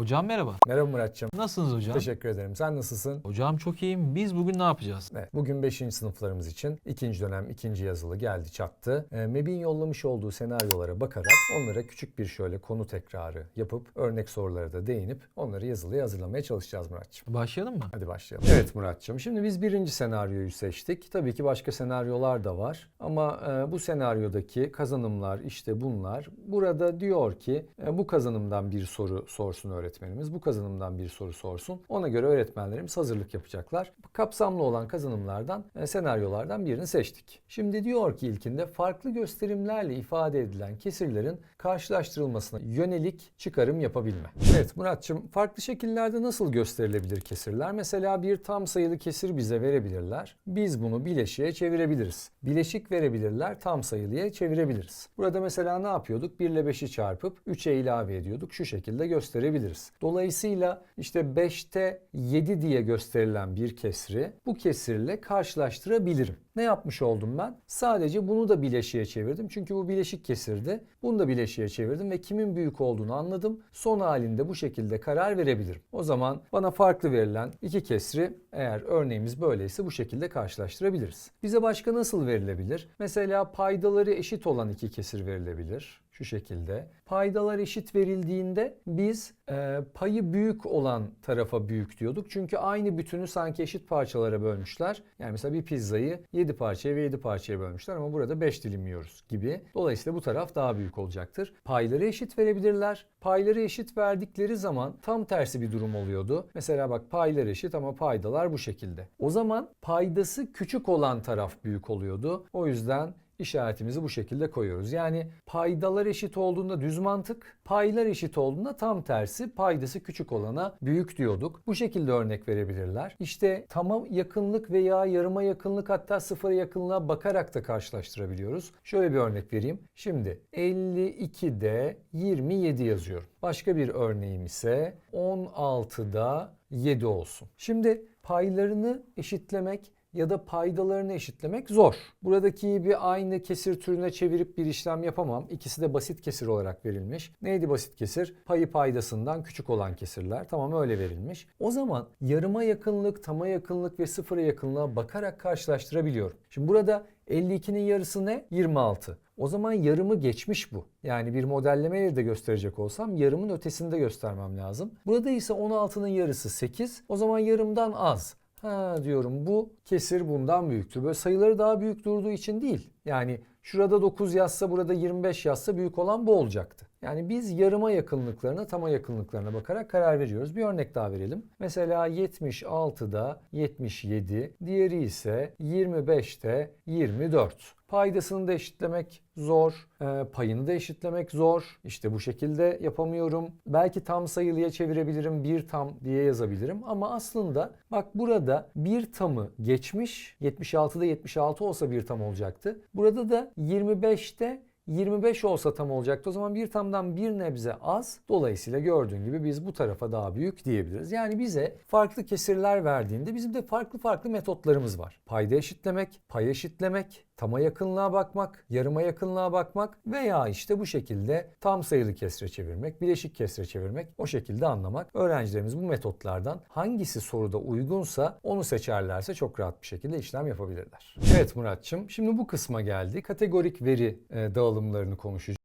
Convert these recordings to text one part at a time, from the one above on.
Hocam merhaba. Merhaba Muratçım. Nasılsınız hocam? Teşekkür ederim. Sen nasılsın? Hocam çok iyiyim. Biz bugün ne yapacağız? Evet, bugün 5. sınıflarımız için ikinci dönem ikinci yazılı geldi çattı. Ee, MEB'in yollamış olduğu senaryolara bakarak onlara küçük bir şöyle konu tekrarı yapıp örnek sorulara da değinip onları yazılıya hazırlamaya çalışacağız Muratçım. Başlayalım mı? Hadi başlayalım. Evet Muratçım. Şimdi biz birinci senaryoyu seçtik. Tabii ki başka senaryolar da var. Ama e, bu senaryodaki kazanımlar işte bunlar. Burada diyor ki e, bu kazanımdan bir soru sorsun öğretmenimiz. Bu kazanımdan bir soru sorsun. Ona göre öğretmenlerimiz hazırlık yapacaklar. Kapsamlı olan kazanımlardan, e, senaryolardan birini seçtik. Şimdi diyor ki ilkinde farklı gösterimlerle ifade edilen kesirlerin karşılaştırılmasına yönelik çıkarım yapabilme. Evet Muratçım farklı şekillerde nasıl gösterilebilir kesirler? Mesela bir tam sayılı kesir bize verebilirler. Biz bunu bileşiğe çevirebiliriz. Bileşik verebilirler, tam sayılıya çevirebiliriz. Burada mesela ne yapıyorduk? 1 ile 5'i çarpıp 3'e ilave ediyorduk. Şu şekilde gösterebiliriz. Dolayısıyla işte 5'te 7 diye gösterilen bir kesri bu kesirle karşılaştırabilirim. Ne yapmış oldum ben? Sadece bunu da bileşiğe çevirdim. Çünkü bu bileşik kesirdi. Bunu da bileşiğe çevirdim ve kimin büyük olduğunu anladım. Son halinde bu şekilde karar verebilirim. O zaman bana farklı verilen iki kesri eğer örneğimiz böyleyse bu şekilde karşılaştırabiliriz. Bize başka nasıl verilebilir? Mesela paydaları eşit olan iki kesir verilebilir şu şekilde. Paydalar eşit verildiğinde biz e, payı büyük olan tarafa büyük diyorduk. Çünkü aynı bütünü sanki eşit parçalara bölmüşler. Yani mesela bir pizzayı 7 parçaya ve 7 parçaya bölmüşler ama burada 5 dilim yiyoruz gibi. Dolayısıyla bu taraf daha büyük olacaktır. Payları eşit verebilirler. Payları eşit verdikleri zaman tam tersi bir durum oluyordu. Mesela bak paylar eşit ama paydalar bu şekilde. O zaman paydası küçük olan taraf büyük oluyordu. O yüzden işaretimizi bu şekilde koyuyoruz. Yani paydalar eşit olduğunda düz mantık, paylar eşit olduğunda tam tersi paydası küçük olana büyük diyorduk. Bu şekilde örnek verebilirler. İşte tama yakınlık veya yarıma yakınlık hatta sıfıra yakınlığa bakarak da karşılaştırabiliyoruz. Şöyle bir örnek vereyim. Şimdi 52'de 27 yazıyorum. Başka bir örneğim ise 16'da 7 olsun. Şimdi paylarını eşitlemek ya da paydalarını eşitlemek zor. Buradaki bir aynı kesir türüne çevirip bir işlem yapamam. İkisi de basit kesir olarak verilmiş. Neydi basit kesir? Payı paydasından küçük olan kesirler. Tamam öyle verilmiş. O zaman yarıma yakınlık, tama yakınlık ve sıfıra yakınlığa bakarak karşılaştırabiliyorum. Şimdi burada 52'nin yarısı ne? 26. O zaman yarımı geçmiş bu. Yani bir modellemeyle de gösterecek olsam yarımın ötesinde göstermem lazım. Burada ise 16'nın yarısı 8. O zaman yarımdan az. Ha diyorum bu kesir bundan büyüktür. Böyle sayıları daha büyük durduğu için değil. Yani şurada 9 yazsa burada 25 yazsa büyük olan bu olacaktı. Yani biz yarıma yakınlıklarına, tama yakınlıklarına bakarak karar veriyoruz. Bir örnek daha verelim. Mesela 76'da 77, diğeri ise 25'te 24. Paydasını da eşitlemek zor, e, payını da eşitlemek zor. İşte bu şekilde yapamıyorum. Belki tam sayılıya çevirebilirim, bir tam diye yazabilirim. Ama aslında bak burada bir tamı geçmiş, 76'da 76 olsa bir tam olacaktı. Burada da 25'te 25 olsa tam olacaktı. O zaman bir tamdan bir nebze az. Dolayısıyla gördüğün gibi biz bu tarafa daha büyük diyebiliriz. Yani bize farklı kesirler verdiğinde bizim de farklı farklı metotlarımız var. Payda eşitlemek, pay eşitlemek, tama yakınlığa bakmak, yarıma yakınlığa bakmak veya işte bu şekilde tam sayılı kesre çevirmek, bileşik kesre çevirmek, o şekilde anlamak. Öğrencilerimiz bu metotlardan hangisi soruda uygunsa onu seçerlerse çok rahat bir şekilde işlem yapabilirler. Evet Muratçım, şimdi bu kısma geldi. Kategorik veri e, dağılımlarını konuşacağız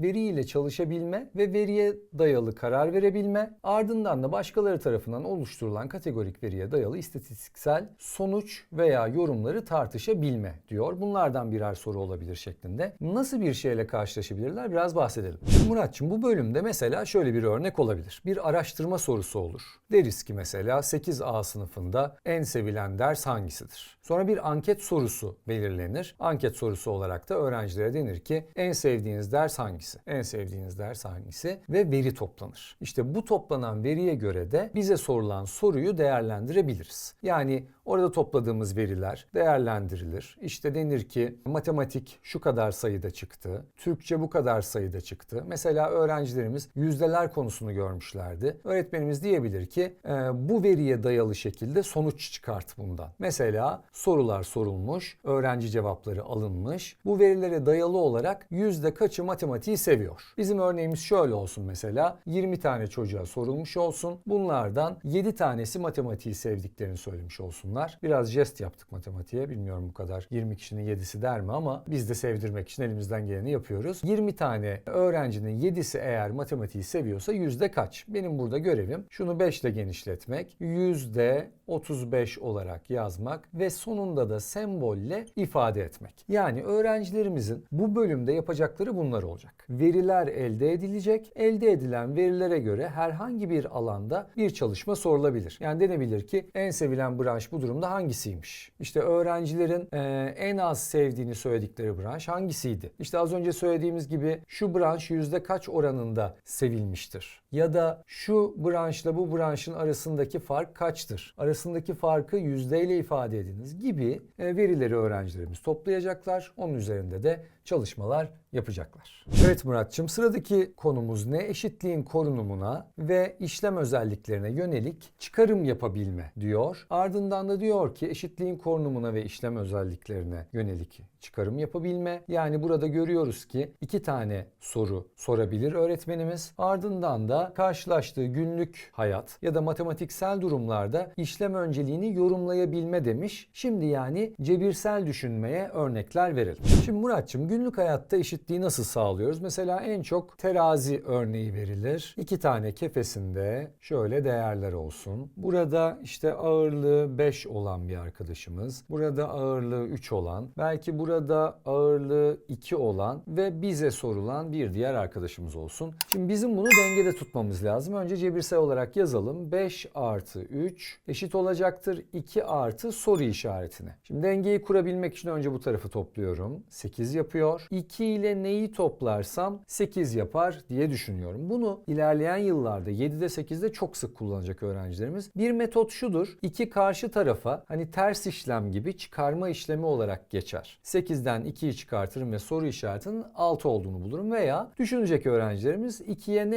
veriyle çalışabilme ve veriye dayalı karar verebilme, ardından da başkaları tarafından oluşturulan kategorik veriye dayalı istatistiksel sonuç veya yorumları tartışabilme diyor. Bunlardan birer soru olabilir şeklinde. Nasıl bir şeyle karşılaşabilirler biraz bahsedelim. Muratçım bu bölümde mesela şöyle bir örnek olabilir. Bir araştırma sorusu olur. Deriz ki mesela 8A sınıfında en sevilen ders hangisidir? Sonra bir anket sorusu belirlenir. Anket sorusu olarak da öğrencilere denir ki en sevdiğiniz ders hangisi? En sevdiğiniz ders hangisi? Ve veri toplanır. İşte bu toplanan veriye göre de bize sorulan soruyu değerlendirebiliriz. Yani Orada topladığımız veriler değerlendirilir. İşte denir ki matematik şu kadar sayıda çıktı, Türkçe bu kadar sayıda çıktı. Mesela öğrencilerimiz yüzdeler konusunu görmüşlerdi. Öğretmenimiz diyebilir ki e, bu veriye dayalı şekilde sonuç çıkart bundan. Mesela sorular sorulmuş, öğrenci cevapları alınmış. Bu verilere dayalı olarak yüzde kaçı matematiği seviyor? Bizim örneğimiz şöyle olsun mesela 20 tane çocuğa sorulmuş olsun. Bunlardan 7 tanesi matematiği sevdiklerini söylemiş olsunlar. Biraz jest yaptık matematiğe. Bilmiyorum bu kadar 20 kişinin 7'si der mi ama biz de sevdirmek için elimizden geleni yapıyoruz. 20 tane öğrencinin 7'si eğer matematiği seviyorsa yüzde kaç? Benim burada görevim şunu 5 ile genişletmek. Yüzde 35 olarak yazmak ve sonunda da sembolle ifade etmek. Yani öğrencilerimizin bu bölümde yapacakları bunlar olacak. Veriler elde edilecek. Elde edilen verilere göre herhangi bir alanda bir çalışma sorulabilir. Yani denebilir ki en sevilen branş durumda hangisiymiş? İşte öğrencilerin eee, en az sevdiğini söyledikleri branş hangisiydi? İşte az önce söylediğimiz gibi şu branş yüzde kaç oranında sevilmiştir? Ya da şu branşla bu branşın arasındaki fark kaçtır? Arasındaki farkı yüzdeyle ifade ediniz gibi e, verileri öğrencilerimiz toplayacaklar. Onun üzerinde de çalışmalar yapacaklar. Evet Muratçım sıradaki konumuz ne? Eşitliğin korunumuna ve işlem özelliklerine yönelik çıkarım yapabilme diyor. Ardından da diyor ki eşitliğin korunumuna ve işlem özelliklerine yönelik çıkarım yapabilme. Yani burada görüyoruz ki iki tane soru sorabilir öğretmenimiz. Ardından da karşılaştığı günlük hayat ya da matematiksel durumlarda işlem önceliğini yorumlayabilme demiş. Şimdi yani cebirsel düşünmeye örnekler verelim. Şimdi Muratçım günlük hayatta eşitliği nasıl sağlıyoruz? Mesela en çok terazi örneği verilir. İki tane kefesinde şöyle değerler olsun. Burada işte ağırlığı 5 olan bir arkadaşımız. Burada ağırlığı 3 olan. Belki burada ağırlığı 2 olan ve bize sorulan bir diğer arkadaşımız olsun. Şimdi bizim bunu dengede tutmamız lazım. Önce cebirsel olarak yazalım. 5 artı 3 eşit olacaktır 2 artı soru işaretine. Şimdi dengeyi kurabilmek için önce bu tarafı topluyorum. 8 yapıyor. 2 ile neyi toplarsam 8 yapar diye düşünüyorum. Bunu ilerleyen yıllarda 7'de 8'de çok sık kullanacak öğrencilerimiz. Bir metot şudur. İki karşı tarafa hani ters işlem gibi çıkarma işlemi olarak geçer. 8'den 2'yi çıkartırım ve soru işaretinin 6 olduğunu bulurum veya düşünecek öğrencilerimiz 2'ye ne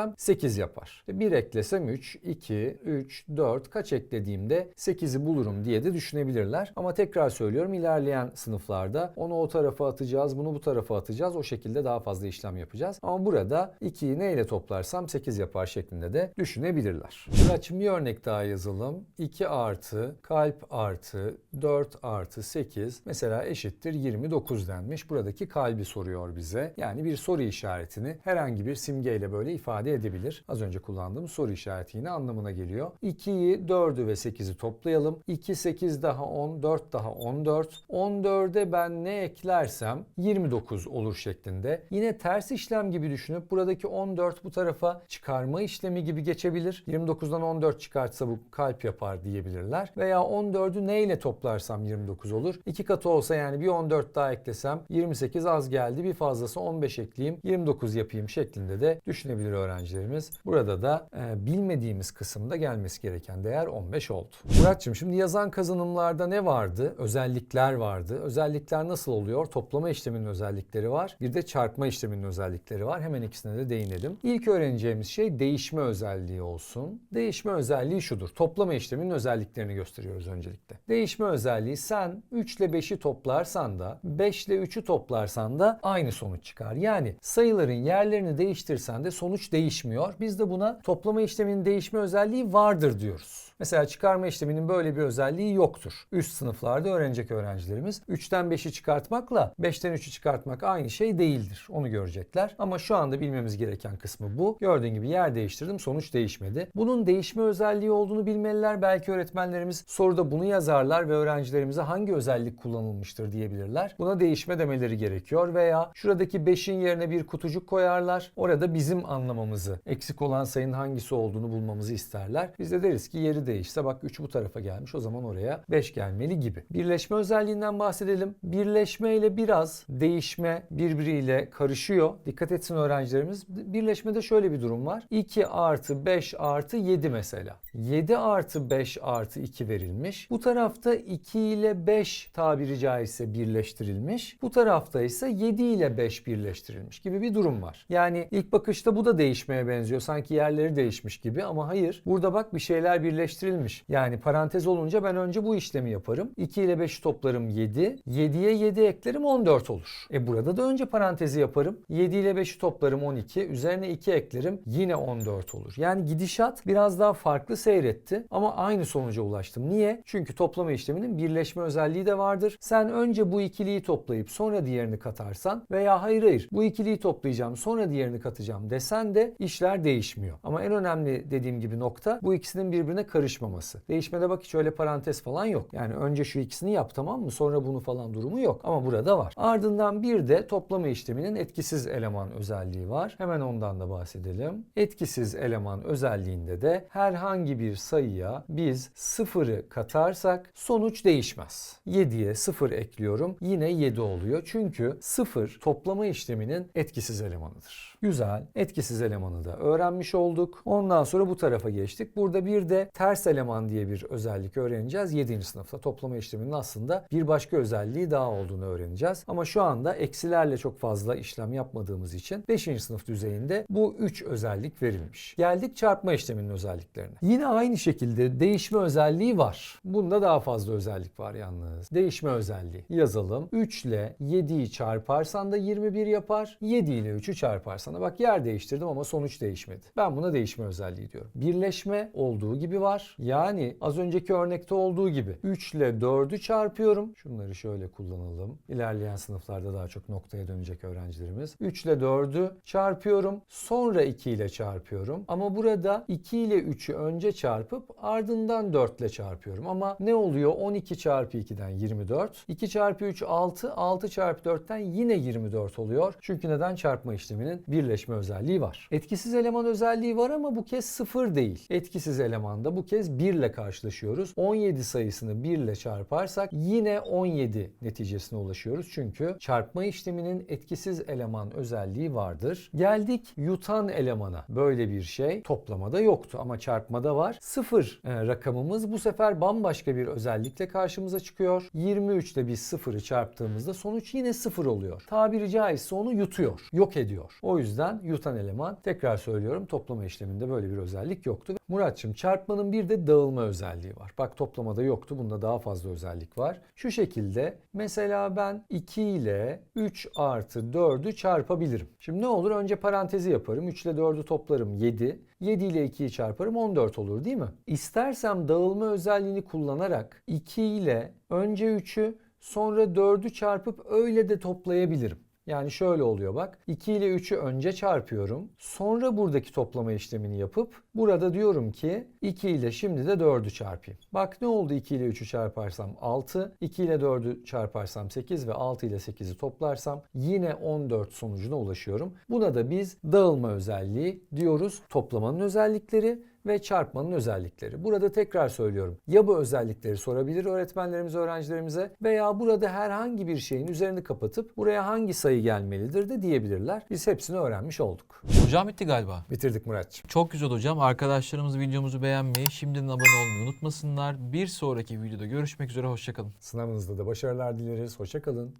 eklersem 8 yapar. 1 eklesem 3, 2, 3, 4 kaç eklediğimde 8'i bulurum diye de düşünebilirler. Ama tekrar söylüyorum ilerleyen sınıflarda onu o tarafa atacağız, bunu bu tarafa atacağız. O şekilde daha fazla işlem yapacağız. Ama burada 2'yi neyle toplarsam 8 yapar şeklinde de düşünebilirler. Muratçım bir örnek daha yazalım. 2 artı kalp artı 4 artı 8 mesela eşittir 29 denmiş. Buradaki kalbi soruyor bize. Yani bir soru işaretini herhangi bir simgeyle böyle ifade edebilir. Az önce kullandığım soru işareti yine anlamına geliyor. 2'yi 4'ü ve 8'i toplayalım. 2, 8 daha 10, 4 daha 14. 14'e ben ne eklersem 29 olur şeklinde. Yine ters işlem gibi düşünüp buradaki 14 bu tarafa çıkarma işlemi gibi geçebilir. 29'dan 14 çıkartsa bu kalp yapar diyebilirler. Veya 14'ü neyle toplarsam 29 olur. İki katı olsa yani bir 14 daha eklesem 28 az geldi. Bir fazlası 15 ekleyeyim 29 yapayım şeklinde de düşünebilir öğrencilerimiz. Burada da e, bilmediğimiz kısımda gelmesi gereken değer 15 oldu. Muratçım şimdi yazan kazanımlarda ne vardı? Özellikler vardı. Özellikler nasıl oluyor? Toplama işleminin özellikleri var. Bir de çarpma işleminin özellikleri var. Hemen ikisine de değinelim. İlk öğreneceğimiz şey değişme özelliği olsun. Değişme özelliği şudur. Toplama işleminin özelliklerini gösteriyoruz öncelikle. Değişme özelliği sen 3 ile 5'i toplarsan da 5 ile 3'ü toplarsan da aynı sonuç çıkar. Yani sayıların yerlerini değiştirsen de sonuç değişmiyor. Biz de buna toplama işleminin değişme özelliği vardır diyoruz. Mesela çıkarma işleminin böyle bir özelliği yoktur. Üst sınıflarda öğrenecek öğrencilerimiz 3'ten 5'i çıkartmakla 5'ten 3'ü çıkartmak aynı şey değildir. Onu görecekler. Ama şu anda bilmemiz gereken kısmı bu. Gördüğün gibi yer değiştirdim sonuç değişmedi. Bunun değişme özelliği olduğunu bilmeliler. Belki öğretmenlerimiz soruda bunu yazarlar ve öğrencilerimize hangi özellik kullanılmıştır diyebilirler. Buna değişme demeleri gerekiyor veya şuradaki 5'in yerine bir kutucuk koyarlar. Orada bizim anlamamızı, eksik olan sayının hangisi olduğunu bulmamızı isterler. Biz de deriz ki yeri değişse bak 3 bu tarafa gelmiş o zaman oraya 5 gelmeli gibi. Birleşme özelliğinden bahsedelim. Birleşme ile biraz değişme birbiriyle karışıyor. Dikkat etsin öğrencilerimiz. Birleşmede şöyle bir durum var. 2 artı 5 artı 7 mesela. 7 artı 5 artı 2 verilmiş. Bu tarafta 2 ile 5 tabiri caizse birleştirilmiş. Bu tarafta ise 7 ile 5 birleştirilmiş gibi bir durum var. Yani ilk bakışta bu da değişmeye benziyor. Sanki yerleri değişmiş gibi ama hayır. Burada bak bir şeyler birleştirilmiş. Yani parantez olunca ben önce bu işlemi yaparım. 2 ile 5'i toplarım 7. 7'ye 7 eklerim 14 olur. E burada da önce parantezi yaparım. 7 ile 5'i toplarım 12. Üzerine 2 eklerim yine 14 olur. Yani gidişat biraz daha farklı seyretti ama aynı sonuca ulaştım. Niye? Çünkü toplama işleminin birleşme özelliği de vardır. Sen önce bu ikiliyi toplayıp sonra diğerini katarsan veya hayır hayır bu ikiliyi toplayacağım sonra diğerini katacağım desen de işler değişmiyor. Ama en önemli dediğim gibi nokta bu ikisinin birbirine karışmaması. Değişmede bak hiç öyle parantez falan yok. Yani önce şu ikisini yap tamam mı? Sonra bunu falan durumu yok. Ama burada var. Ardından bir de toplama işleminin etkisiz eleman özelliği var. Hemen ondan da bahsedelim. Etkisiz eleman özelliğinde de herhangi bir sayıya biz sıfırı katarsak sonuç değişmez. 7'ye 0 ekliyorum. Yine 7 oluyor. Çünkü 0 toplama işleminin etkisiz elemanıdır. Güzel. Etkisiz elemanı da öğrenmiş olduk. Ondan sonra bu tarafa geçtik. Burada bir de ters eleman diye bir özellik öğreneceğiz. 7. sınıfta toplama işleminin aslında bir başka özelliği daha olduğunu öğreneceğiz. Ama şu anda eksilerle çok fazla işlem yapmadığımız için 5. sınıf düzeyinde bu 3 özellik verilmiş. Geldik çarpma işleminin özelliklerine. Yine aynı şekilde değişme özelliği var. Bunda daha fazla özellik var yalnız. Değişme özelliği yazalım. 3 ile 7'yi çarparsan da 21 yapar. 7 ile 3'ü çarparsan da bak yer değiştirdim ama sonuç değişmedi. Ben buna değişme özelliği diyorum. Birleşme olduğu gibi var. Yani az önceki örnekte olduğu gibi 3 ile 4'ü çarpıyorum. Şunları şöyle kullanalım. İlerleyen sınıflarda daha çok noktaya dönecek öğrencilerimiz. 3 ile 4'ü çarpıyorum. Sonra 2 ile çarpıyorum. Ama burada 2 ile 3'ü önce çarpıp ardından 4 ile çarpıyorum. Ama ne oluyor? 12 çarpı 2'den 24. 2 çarpı 3 6. 6 çarpı 4'ten yine 24 oluyor. Çünkü neden? Çarpma işleminin birleşme özelliği var. Etkisiz eleman özelliği var ama bu kez 0 değil. Etkisiz elemanda bu kez 1 ile karşılaşıyoruz. 17 sayısını 1 ile çarparsak yine 17 neticesine ulaşıyoruz. Çünkü çarpma işleminin etkisiz eleman özelliği vardır. Geldik yutan elemana. Böyle bir şey toplamada yoktu ama çarpmada var. 0 e, rakamımız bu sefer bambaşka bir özellikle karşımıza çıkıyor. 23 ile biz 0'ı çarptığımızda sonuç yine 0 oluyor. Tabiri caizse onu yutuyor, yok ediyor. O yüzden yutan eleman tekrar söylüyorum toplama işleminde böyle bir özellik yoktu. Muratçım çarpmanın bir de dağılma özelliği var. Bak toplamada yoktu. Bunda daha fazla özellik var. Şu şekilde mesela ben 2 ile 3 artı 4'ü çarpabilirim. Şimdi ne olur? Önce parantezi yaparım. 3 ile 4'ü toplarım 7. 7 ile 2'yi çarparım 14 olur değil mi? İstersem dağılma özelliğini kullanarak 2 ile önce 3'ü sonra 4'ü çarpıp öyle de toplayabilirim. Yani şöyle oluyor bak. 2 ile 3'ü önce çarpıyorum. Sonra buradaki toplama işlemini yapıp burada diyorum ki 2 ile şimdi de 4'ü çarpayım. Bak ne oldu 2 ile 3'ü çarparsam 6, 2 ile 4'ü çarparsam 8 ve 6 ile 8'i toplarsam yine 14 sonucuna ulaşıyorum. Buna da biz dağılma özelliği diyoruz. Toplamanın özellikleri ve çarpmanın özellikleri. Burada tekrar söylüyorum. Ya bu özellikleri sorabilir öğretmenlerimiz öğrencilerimize veya burada herhangi bir şeyin üzerini kapatıp buraya hangi sayı gelmelidir de diyebilirler. Biz hepsini öğrenmiş olduk. Hocam bitti galiba. Bitirdik Muratçım. Çok güzel hocam. Arkadaşlarımız videomuzu beğenmeyi, şimdiden abone olmayı unutmasınlar. Bir sonraki videoda görüşmek üzere. Hoşçakalın. Sınavınızda da başarılar dileriz. Hoşçakalın.